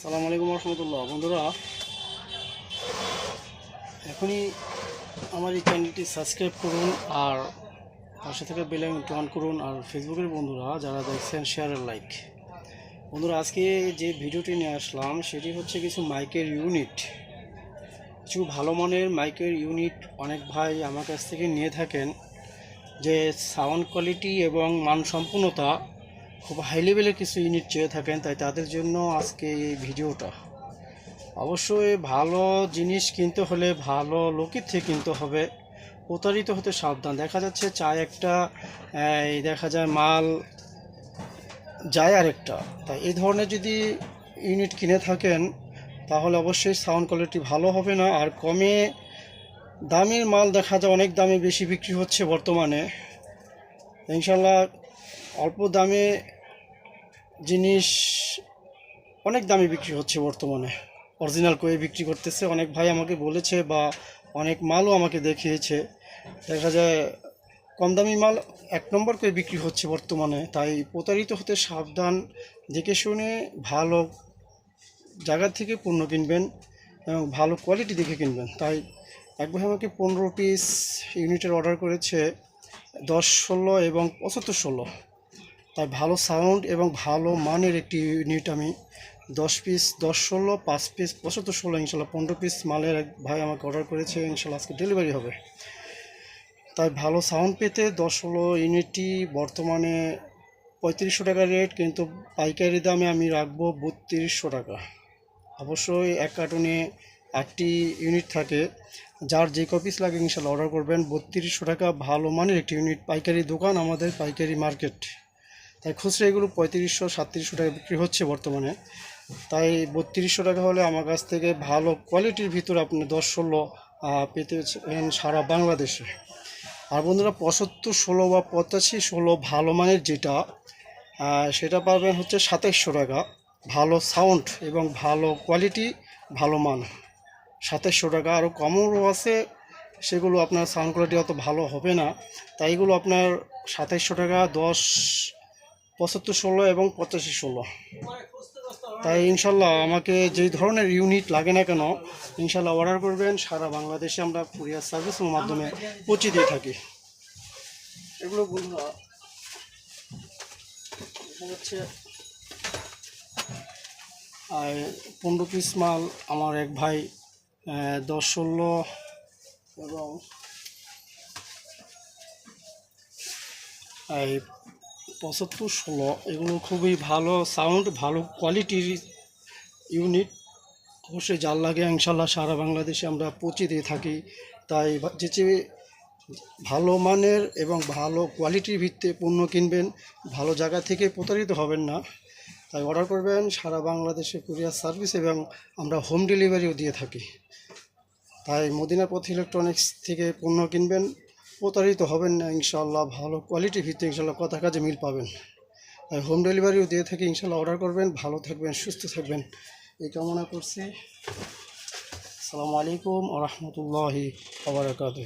সালাম আলাইকুম রহমতুল্লাহ। বন্ধুরা, এখনই আমার এই চ্যানেলটি সাবস্ক্রাইব করুন আর পাশে থাকা বেল আইকনটি করুন। আর ফেসবুকের বন্ধুরা, যারা দেখছেন শেয়ারের লাইক বন্ধুরা, আজকে যে ভিডিওটি নিয়ে আসলাম, সেটি হচ্ছে কিছু মাইকের ইউনিট কিছু ভালো মানের মাইকের ইউনিট অনেক ভাই আমার কাছ থেকে নিয়ে থাকেন, যে সাউন্ড কোয়ালিটি এবং মানসম্পন্নতা খুব হাই লেভেলের কিছু ইউনিট চেয়ে থাকেন, তাই তাদের জন্য আজকে এই ভিডিওটা। অবশ্যই ভালো জিনিস কিনতে হলে ভালো লোকের থেকে কিনতে হবে। প্রতারিত হতে সাবধান। দেখা যাচ্ছে চায় একটা দেখা যায় মাল যায় আরেকটা। তাই এই ধরনের যদি ইউনিট কিনে থাকেন, তাহলে অবশ্যই সাউন্ড কোয়ালিটি ভালো হবে না। আর কমে দামের মাল দেখা যায় অনেক দামে বেশি বিক্রি হচ্ছে বর্তমানে। ইনশাল্লাহ অল্প দামে জিনিস অনেক দামে বিক্রি হচ্ছে বর্তমানে। অরিজিনাল করে বিক্রি করতেছে, অনেক ভাই আমাকে বলেছে বা অনেক মালও আমাকে দেখিয়েছে। দেখা যায় কম দামি মাল এক নম্বর করে বিক্রি হচ্ছে বর্তমানে, তাই প্রতারিত হতে সাবধান, দেখে শুনে ভালো জায়গা থেকে পণ্য কিনবেন এবং ভালো কোয়ালিটি দেখে কিনবেন। তাই এক ভাই আমাকে পনেরো পিস ইউনিটের অর্ডার করেছে, দশ ষোলো এবং পঁচাত্তর ষোলো। তাই ভালো সাউন্ড এবং ভালো মানের একটি ইউনিট আমি দশ পিস দশ ষোলো, পাঁচ পিস পঁচাত্তর ষোলো, ইনশাল্লাহ পনেরো পিস মালের এক ভাই আমাকে অর্ডার করেছে, ইনশাল্লাহ আজকে ডেলিভারি হবে। তাই ভালো সাউন্ড পেতে দশ ষোলো ইউনিটটি বর্তমানে পঁয়ত্রিশশো টাকা রেট কিন্তু পাইকারি দামে আমি রাখব বত্রিশশো টাকা। অবশ্যই এক কার্টুনে একটি ইউনিট থাকে, যার যে কপিস লাগে ইনশাল্লাহ অর্ডার করবেন। বত্রিশশো টাকা ভালো মানের একটি ইউনিট পাইকারি দোকান, আমাদের পাইকারি মার্কেট তাই খুচরা এগুলো পঁয়ত্রিশশো, সাতত্রিশশো টাকা বিক্রি হচ্ছে বর্তমানে। তাই বত্রিশশো টাকা হলে আমার কাছ থেকে ভালো কোয়ালিটির ভিতরে আপনি দশ ষোলো পেতে সারা বাংলাদেশে। আর বন্ধুরা পঁচাত্তর, ষোলো বা পঁচাশি, ষোলো ভালো মানের যেটা সেটা পাবেন হচ্ছে সাতাইশশো টাকা। ভালো সাউন্ড এবং ভালো কোয়ালিটি ভালো মান। সাতাইশশো টাকা আরও কমও আছে, সেগুলো আপনার সাউন্ড কোয়ালিটি অত ভালো হবে না। তাই এগুলো আপনার সাতাইশশো টাকা, দশ পঁচাত্তর ষোলো এবং পঁচাশি ষোলো। তাই ইনশাল্লাহ আমাকে যেই ধরনের ইউনিট লাগে না কেন, ইনশাল্লাহ অর্ডার করবেন, সারা বাংলাদেশে আমরা কুরিয়ার সার্ভিসের মাধ্যমে পৌঁছে দিয়ে থাকি। এগুলো বন্ধুরা হচ্ছে, আর পনেরো পিস মাল আমার এক ভাই দশ ষোলো এবং, এই পঁচাত্তর, ষোলো, এগুলো খুবই ভালো সাউন্ড ভালো কোয়ালিটির ইউনিট অবশ্যই জাল লাগে ইনশাল্লাহ সারা বাংলাদেশে আমরা পৌঁছে দিয়ে থাকি। তাই যে ভালো মানের এবং ভালো কোয়ালিটির ভিত্তিতে পণ্য কিনবেন, ভালো জায়গা থেকে প্রতারিত হবেন না। তাই অর্ডার করবেন, সারা বাংলাদেশে কুরিয়ার সার্ভিস এবং আমরা হোম ডেলিভারিও দিয়ে থাকি। তাই মদিনার পথ ইলেকট্রনিক্স থেকে পণ্য কিনবেন প্রতারিত হবেন না ইনশাল্লাহ ভালো কোয়ালিটি ভিত্তিক ইনশাল্লাহ কথা কাজে মিল পাবেন। আর হোম ডেলিভারিও দিয়ে থাকি ইনশাল্লাহ অর্ডার করবেন, ভালো থাকবেন, সুস্থ থাকবেন। এই কামনা করছি। আসসালামু আলাইকুম আ রহমতুল্লাহি আবরকাত